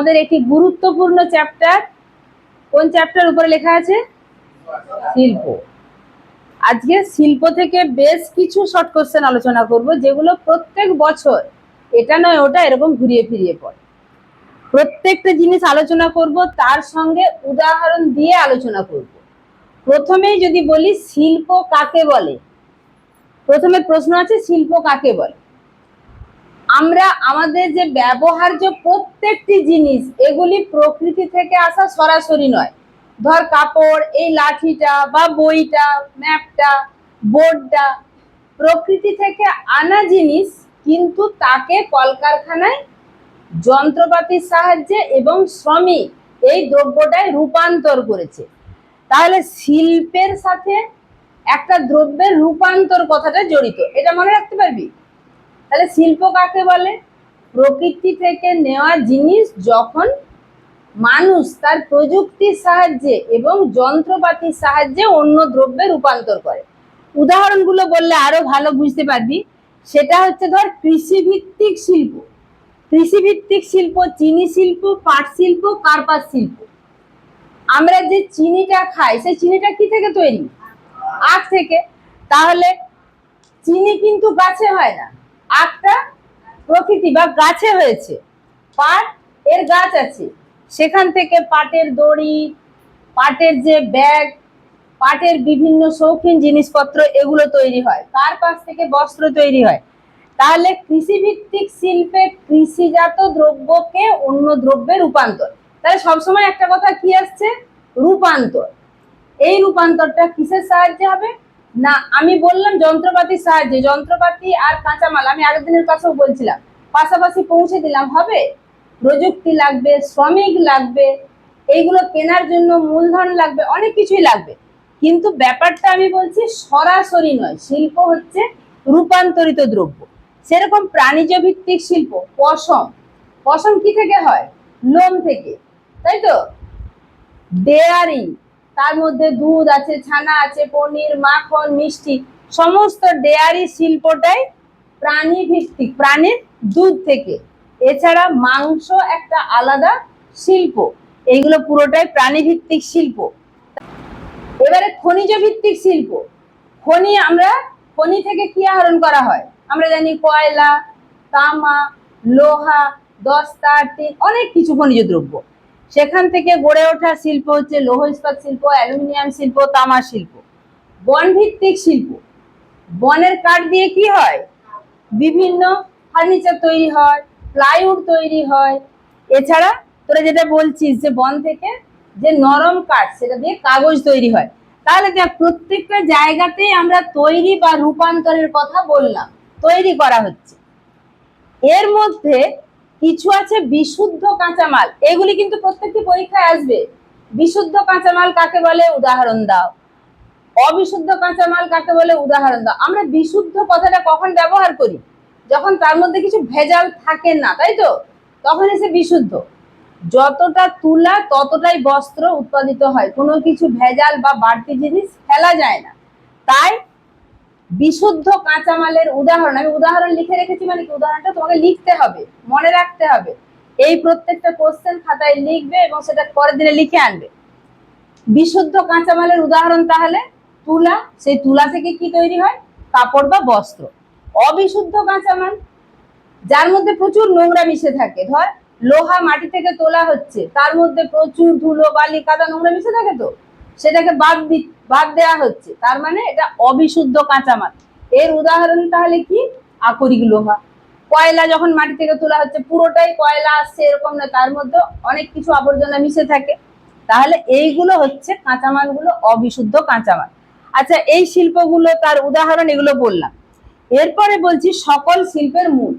আমাদের একটি গুরুত্বপূর্ণ চ্যাপ্টার কোন চ্যাপ্টার উপরে লেখা আছে? শিল্প। আজকে শিল্প থেকে বেশ কিছু শর্ট কোশ্চেন আলোচনা করব, যেগুলো প্রত্যেক বছর, এটা নয়, ওটা এরকম ঘুরিয়ে ফিরিয়ে পড়ে। প্রত্যেকটা জিনিস আলোচনা করব, তার সঙ্গে উদাহরণ দিয়ে আলোচনা করব। প্রথমেই যদি বলি, শিল্প কাকে বলে? প্রথমে প্রশ্ন আছে, শিল্প কাকে বলে? আমরা আমাদের যে ব্যবহার্য প্রত্যেকটি জিনিস, এগুলি প্রকৃতি থেকে আসা সরাসরি নয়। ধর কাপড়, এই লাঠিটা বা বইটা, ম্যাপটা, বোর্ডটা, প্রকৃতি থেকে আনা জিনিস কিন্তু তাকে কলকারখানায় যন্ত্রপাতির সাহায্যে এবং শ্রমিক এই দ্রব্যটায় রূপান্তর করেছে। তাহলে শিল্পের সাথে একটা দ্রব্যের রূপান্তর কথাটা জড়িত, এটা মনে রাখতে পারবি? তাহলে শিল্প কাকে বলে? প্রকৃতি থেকে নেওয়া জিনিস যখন মানুষ তার প্রযুক্তির সাহায্যে এবং যন্ত্রপাতির সাহায্যে অন্য দ্রব্যে রূপান্তর করে। উদাহরণগুলো বললে আরও ভালো বুঝতে পারবি। সেটা হচ্ছে ধর কৃষিভিত্তিক শিল্প। কৃষিভিত্তিক শিল্প, চিনি শিল্প, পাট শিল্প, কার্পাস শিল্প। আমরা যে চিনিটা খাই, সেই চিনিটা কি থেকে তৈরি? আখ থেকে। তাহলে চিনি কিন্তু গাছে হয় না। আখটা প্রকৃতি বা গাছে হয়েছে। পাট, এর গাছ আছে। সেখান থেকে পাটের দড়ি, পাটের যে ব্যাগ, পাটের বিভিন্ন শৌখিন জিনিসপত্র, এগুলো তৈরি হয়। তার পাশ থেকে বস্ত্র তৈরি হয়। তাহলে কৃষিভিত্তিক শিল্পে কৃষিজাত দ্রব্যকে অন্য দ্রব্যে রূপান্তর। তাহলে সবসময় একটা কথা কি আসছে? রূপান্তর। এই রূপান্তরটা কিসের সাহায্যে হবে? না, আমি বললাম যন্ত্রপাতির সাহায্যে, যন্ত্রপাতি আর কাঁচামাল, আমি আগের দিনের কাছেও বলছিলাম। পাশাপাশি পৌঁছে দিলাম, হবে? প্রযুক্তি লাগবে, শ্রমিক লাগবে, এইগুলো কেনার জন্য মূলধন লাগবে, অনেক কিছুই লাগবে। কিন্তু ব্যাপারটা আমি বলছি সরাসরি নয়, শিল্প হচ্ছে রূপান্তরিত দ্রব্য। সেরকম প্রাণীজ ভিত্তিক শিল্প, পশম। পশম কি থেকে হয়? লোম থেকে। তাই তো? ডেয়ারি তার মধ্যে দুধ আছে, ছানা আছে, পনির, মাখন, মিষ্টি, সমস্ত ডেয়ারি শিল্পটাই প্রাণী ভিত্তিক প্রাণীর দুধ থেকে। এছাড়া মাংস একটা আলাদা শিল্প, এইগুলো পুরোটাই প্রাণী ভিত্তিক শিল্প। এবারে খনিজ ভিত্তিক শিল্প, খনি আমরা, খনি থেকে কি আহরণ করা হয়? আমরা জানি কয়লা, তামা, লোহা, দস্তা, টিন, অনেক কিছু খনিজ দ্রব্য। সেখান থেকে গড়ে ওঠা শিল্প হচ্ছে লৌহ ইস্পাত শিল্প, অ্যালুমিনিয়াম শিল্প, তামা শিল্প। বন ভিত্তিক শিল্প। বনের কাঠ দিয়ে কি হয়? বিভিন্ন ফার্নিচার তৈরি হয়, প্লাইউড তৈরি হয়। এছাড়া তোরা যেটা বলছিস যে বন থেকে যে নরম কাঠ, সেটা দিয়ে কাগজ তৈরি হয়। তাহলে দেখ, প্রত্যেকটা জায়গাতেই আমরা তৈরি বা রূপান্তরের কথা বললাম, তৈরি করা হচ্ছে। এর মধ্যে কিছু আছে বিশুদ্ধ কাঁচামাল। এগুলি কিন্তু প্রত্যেকটি পরীক্ষায় আসবে। বিশুদ্ধ কাঁচামাল কাকে বলে? উদাহরণ দাও। অবিশুদ্ধ কাঁচামাল কাকে বলে? উদাহরণ দাও। আমরা বিশুদ্ধ কথাটা কখন ব্যবহার করি? যখন তার মধ্যে কিছু ভেজাল থাকে না, তাই তো? তখন এসে বিশুদ্ধ। যতটা তুলা, ততটাই বস্ত্র উৎপাদিত হয়। কোনো কিছু ভেজাল বা বাড়তি জিনিস ফেলা যায় না। তাই বিশুদ্ধ কাঁচামালের উদাহরণ, আমি উদাহরণ লিখে রেখেছি মানে কি? উদাহরণটা তোমাকে লিখতে হবে, মনে রাখতে হবে। এই প্রত্যেকটা কোশ্চেন খাতায় লিখবে এবং সেটা পরের দিনে লিখে আনবে। বিশুদ্ধ কাঁচামালের উদাহরণ তাহলে তুলা, সেই তুলা থেকে কি তৈরি হয়? কাপড় বা বস্ত্র। অবিশুদ্ধ কাঁচামাল, যার মধ্যে প্রচুর নোংরা মিশে থাকে। ধর, লোহা মাটি থেকে তোলা হচ্ছে, তার মধ্যে প্রচুর ধুলো, বালি, কাদা নোংরা মিশে থাকে তো? সেটাকে বাদ দি বাদ দেওয়া হচ্ছে। তার মানে এটা অবিশুদ্ধ কাঁচামাল। এর উদাহরণ তাহলে কি? আকরিক লোহা। কয়লা যখন মাটি থেকে তোলা হচ্ছে, পুরোটাই কয়লা আসছে, এরকম না তার মধ্যে অনেক কিছু আবর্জনা মিশে থাকে। তাহলে এইগুলো হচ্ছে কাঁচামালগুলো অবিশুদ্ধ কাঁচামাল। আচ্ছা এই শিল্পগুলো তার উদাহরণ, এগুলো বললাম। এরপরে বলছি সকল শিল্পের মূল।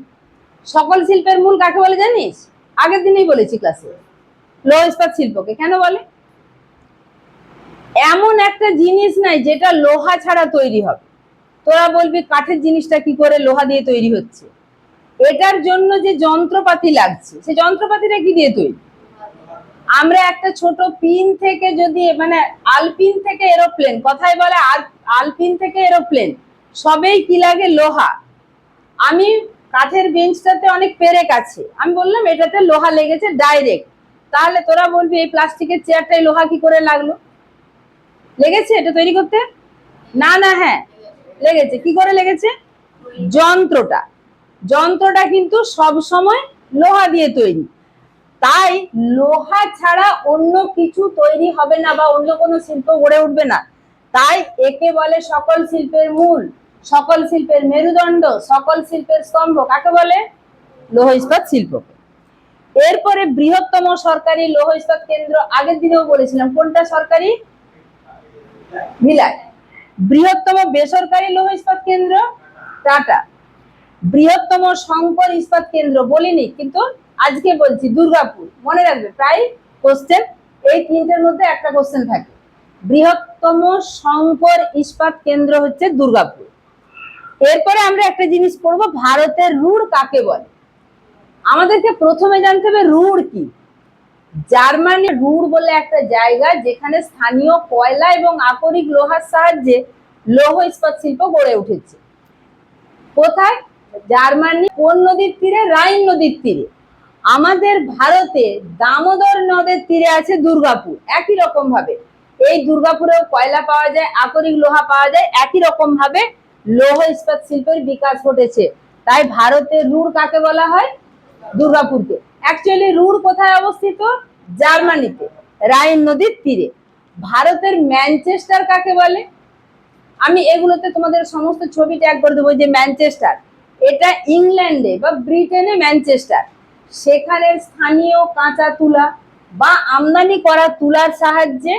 সকল শিল্পের মূল কাকে বলে জানিস? আগের দিনেই বলেছি ক্লাসে লৌহ ইস্পাত শিল্পকে। কেন বলে? এমন একটা জিনিস নাই যেটা লোহা ছাড়া তৈরি হবে। তোরা বলবি কাঠের জিনিসটা কি করে লোহা দিয়ে তৈরি হচ্ছে? এটার জন্য যে যন্ত্রপাতি লাগছে সেই যন্ত্রপাতিটা কি দিয়ে তৈরি? আমরা একটা ছোট পিন থেকে যদি মানে আলপিন থেকে এরোপ্লেন, কথায় বলে আল- আলপিন থেকে এরোপ্লেন, সবেই কি লাগে লোহা? আমি কাঠের বেঞ্চটাতে অনেক পেরেক আছে। আমি বললাম এটাতে লোহা লেগেছে ডাইরেক্ট। তাহলে তোরা বলবি এই প্লাস্টিকের চেয়ারটাই লোহা কি করে লাগল? লেগেছে এটা তৈরি করতে? না না হ্যাঁ লেগেছে। কি করে লেগেছে? যন্ত্রটা। যন্ত্রটা কিন্তু সব সময় লোহা দিয়ে তৈরি। তাই লোহা ছাড়া অন্য কিছু তৈরি হবে না বা অন্য কোনো শিল্প গড়ে উঠবে না। তাই একে বলে সকল শিল্পের মূল, সকল শিল্পের মেরুদণ্ড, সকল শিল্পের স্তম্ভ। কাকে বলে? লৌহ ইস্পাত শিল্পকে। এরপরে বৃহত্তম সরকারি লৌহ ইস্পাত কেন্দ্র আগের দিনেও বলেছিলাম। কোনটা সরকারি? ভিলায় বৃহত্তম বেসরকারি লৌহ ইস্পাত কেন্দ্র টাটা। বৃহত্তম শঙ্কর ইস্পাত কেন্দ্র বলিনি, কিন্তু আজকে বলছি দুর্গাপুর। মনে রাখবে, প্রায় কোশ্চেন এই তিনটের মধ্যে একটা কোশ্চেন থাকে। বৃহত্তম শঙ্কর ইস্পাত কেন্দ্র হচ্ছে দুর্গাপুর। এরপরে আমরা একটা জিনিস পড়ব, ভারতের রুড় কাকে বলে? আমাদেরকে প্রথমে জানতে হবে রুড় কি? জার্মানি রুড় বলে একটা জায়গা যেখানে স্থানীয় কয়লা এবং আকরিক লোহার সাহায্যে লৌহ ইস্পাত শিল্প গড়ে উঠেছে। কোথায়? জার্মানি কোন নদীর তীরে? রাইন নদীর তীরে। আমাদের ভারতে দামোদর নদের তীরে আছে দুর্গাপুর। একই রকম ভাবে এই দুর্গাপুরেও কয়লা পাওয়া যায়, আকরিক লোহা পাওয়া যায়, একই রকম ভাবে লৌহ ইস্পাত শিল্পের বিকাশ ঘটেছে। তাই ভারতের রুড় কাকে বলা হয়? দুর্গাপুরকে। অ্যাকচুয়ালি রুড় কোথায় অবস্থিত? জার্মানিতে, রাইন নদীর তীরে। ভারতের ম্যানচেস্টার কাকে বলে? আমি এগুলোতে তোমাদের সমস্ত ছবি ট্যাগ করে দেবো যে ম্যানচেস্টার। এটা ইংল্যান্ডে বা ব্রিটেনে ম্যানচেস্টার। সেখানে স্থানীয় কাঁচা তুলা বা আমদানি করা তুলার সাহায্যে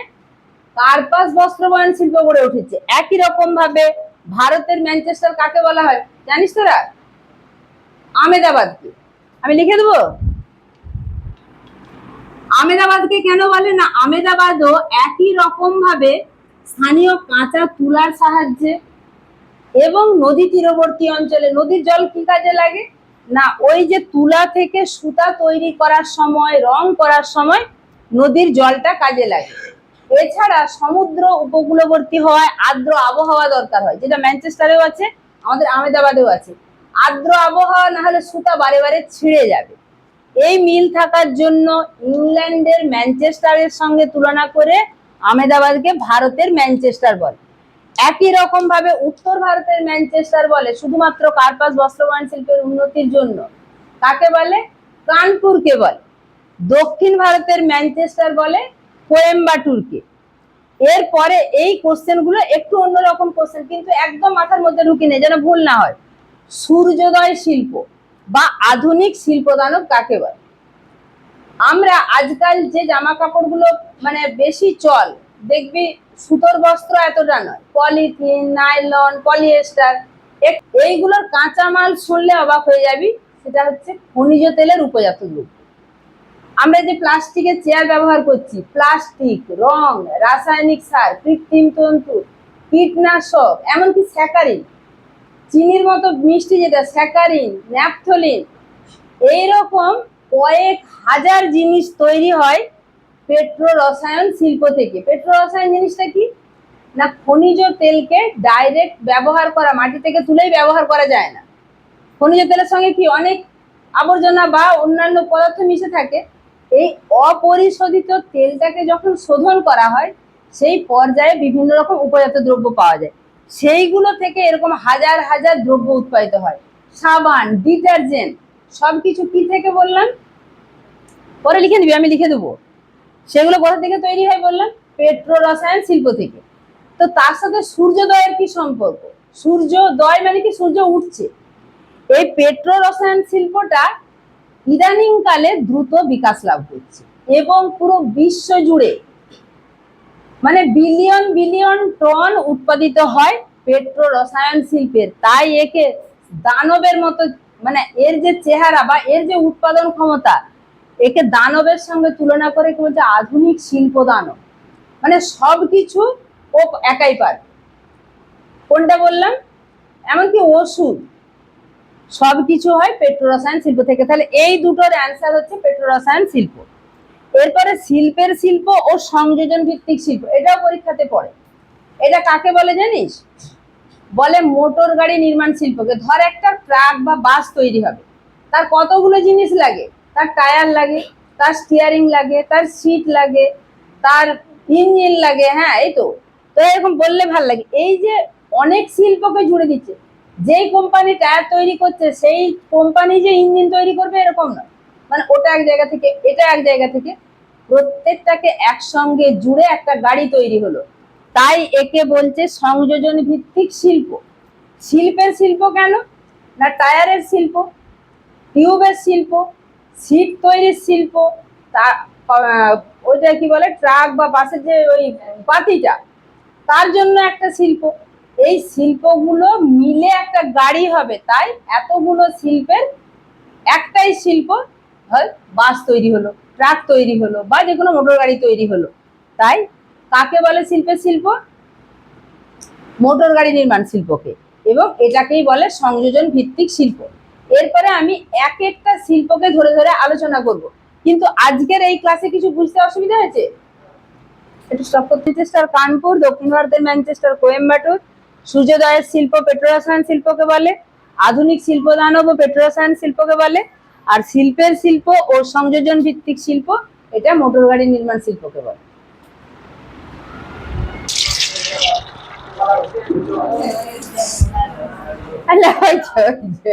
কার্পাস বস্ত্র বয়ন শিল্প গড়ে উঠেছে। একই রকম ভাবে ভারতের ম্যানচেস্টার কাকে বলা হয়? জানিস তোরা? আমেদাবাদকে। আমি লিখে দেবো? আমেদাবাদকে কেন বলে না? আমেদাবাদও একই রকম ভাবে স্থানীয় কাঁচা তুলার সাহায্যে এবং নদী তীরবর্তী অঞ্চলে। নদীর জল কি কাজে লাগে? না, ওই যে তুলা থেকে সুতা তৈরি করার সময়, রং করার সময় নদীর জলটা কাজে লাগে। এছাড়া সমুদ্র উপকূলবর্তী হওয়ায় আর্দ্র আবহাওয়া দরকার হয়, যেটা ম্যানচেস্টারেও আছে, আমাদের আমেদাবাদেও আছে। আর্দ্র আবহাওয়া না হলে সুতা বারে বারে ছিঁড়ে যাবে। এই মিল থাকার জন্য ইংল্যান্ডের ম্যানচেস্টারের সঙ্গে তুলনা করে আমেদাবাদকে ভারতের ম্যানচেস্টার বলে। একই রকম ভাবে উত্তর ভারতের ম্যানচেস্টার বলে শুধুমাত্র কার্পাস বস্ত্রবান শিল্পের উন্নতির জন্য। কাকে বলে? কানপুরকে বলে। দক্ষিণ ভারতের ম্যানচেস্টার বলে কোয়েম্বাটুরকে। এরপরে এই কোশ্চেনগুলো একটু অন্যরকম কোশ্চেন কিন্তু একদম মাথার মধ্যে ঢুকে নেই যেন ভুল না হয়। সূর্যোদয় শিল্প বা আধুনিক শিল্পদানব কাকে বলে? আমরা আজকাল যে জামা কাপড়গুলো মানে বেশি চল, দেখবি সুতোর বস্ত্র এতটা নয়। পলিথিন, নাইলন, পলিয়েস্টার এইগুলোর কাঁচামাল শুনলে অবাক হয়ে যাবি, সেটা হচ্ছে খনিজ তেলের উপজাত দ্রব্য। আমরা যে প্লাস্টিকের চেয়ার ব্যবহার করছি, প্লাস্টিক, রং, রাসায়নিক সার, কৃত্রিম তন্তু, কীটনাশক, এমনকি স্যাকারিন চিনির মতো মিষ্টি যেটা, স্যাকারিন, ন্যাপথলিন, এইরকম কয়েক হাজার জিনিস তৈরি হয় পেট্রো রসায়ন শিল্প থেকে। পেট্রো রসায়ন জিনিসটা কি? না, খনিজ তেলকে ডাইরেক্ট ব্যবহার করা, মাটি থেকে তুলেই ব্যবহার করা যায় না। খনিজ তেলের সঙ্গে কি অনেক আবর্জনা বা অন্যান্য পদার্থ মিশে থাকে? এই অপরিশোধিত তেলটাকে যখন শোধন করা হয়, সেই পর্যায়ে বিভিন্ন রকম উপজাত দ্রব্য পাওয়া যায়। সেইগুলো থেকে এরকম হাজার হাজার দ্রব্য উৎপাদিত হয়। সাবান, ডিটারজেন্ট, সবকিছু কি থেকে বললাম? পরে লিখে দিবি, আমি লিখে দেবো। সেগুলো কোথা থেকে তৈরি হয় বললাম? পেট্রো রসায়ন শিল্প থেকে। তো তার সাথে সূর্যোদয়ের কি সম্পর্ক? সূর্যোদয় মানে কি? সূর্য উঠছে। এই পেট্রো রসায়ন শিল্পটা ইদানিং কালে দ্রুত বিকাশ লাভ করছে এবং পুরো বিশ্ব জুড়ে মানে বিলিয়ন বিলিয়ন টন উৎপাদিত হয় পেট্রো রসায়ন শিল্পের। তাই একে দানবের মতো মানে এর যে চেহারা বা এর যে উৎপাদন ক্ষমতা, একে দানবের সঙ্গে তুলনা করে কি বলছে আধুনিক শিল্প দানব। মানে সব কিছু ও একাই পারে কোনটা বললাম? এমনকি ওষুধ, সবকিছু হয় পেট্রোরসায়ন শিল্প থেকে। তাহলে এই দুটোর অ্যান্সার হচ্ছে পেট্রোরসায়ন শিল্প। এরপরে শিল্পের শিল্প ও সংযোজন ভিত্তিক শিল্প, এটাও পরীক্ষাতে পড়ে। এটা কাকে বলে জানিস? বলে মোটর গাড়ি নির্মাণ শিল্পকে। ধর একটা ট্রাক বা বাস তৈরি হবে। তার কতগুলো জিনিস লাগে? তার টায়ার লাগে, তার স্টিয়ারিং লাগে, তার সিট লাগে, তার ইঞ্জিন লাগে হ্যাঁ এই তো। তো এরকম বললে ভালো লাগে। এই যে অনেক শিল্পকে জুড়ে দিচ্ছে, যেই কোম্পানি টায়ার তৈরি করছে, সেই কোম্পানি যে ইঞ্জিন তৈরি করবে এরকম না মানে ওটা এক জায়গা থেকে, এটা এক জায়গা থেকে প্রত্যেকটাকে একসঙ্গে জুড়ে একটা গাড়ি তৈরি হলো। তাই একে বলছে সংযোজন ভিত্তিক শিল্প। শিল্পের শিল্প কেন? না টায়ারের শিল্প, টিউবের শিল্প, সিট তৈরির শিল্প, তা ওইটা কি বলে, ট্রাক বা বাসের যে ওই পাতিটা তার জন্য একটা শিল্প। এই শিল্পগুলো মিলে একটা গাড়ি হবে, তাই এতগুলো শিল্পের একটাই শিল্প হয়, বাস তৈরি হলো, ট্রাক তৈরি হলো, বা যে কোনো মোটর গাড়ি তৈরি হলো। তাই কাকে বলে শিল্পের শিল্প? মোটর গাড়ি নির্মাণ শিল্পকে এবং এটাকেই বলে সংযোজন ভিত্তিক শিল্প। এরপরে আমি এক একটা শিল্পকে ধরে ধরে আলোচনা করব। কিন্তু আজকের এই ক্লাসে কিছু বুঝতে অসুবিধা হয়েছে? একটু স্টপ করতে। ম্যানচেস্টার কানপুর দক্ষিণ ভারতের ম্যানচেস্টার কোয়েম্বাটুর সূর্যোদয়ের শিল্প পেট্রোরসায়ন শিল্পকে বলে, আধুনিক শিল্প দানব ও পেট্রোরসায়ন শিল্পকে বলে আর শিল্পের শিল্প ও সংযোজন ভিত্তিক শিল্প এটা মোটর গাড়ি নির্মাণ শিল্পকে বলে হয়েছে।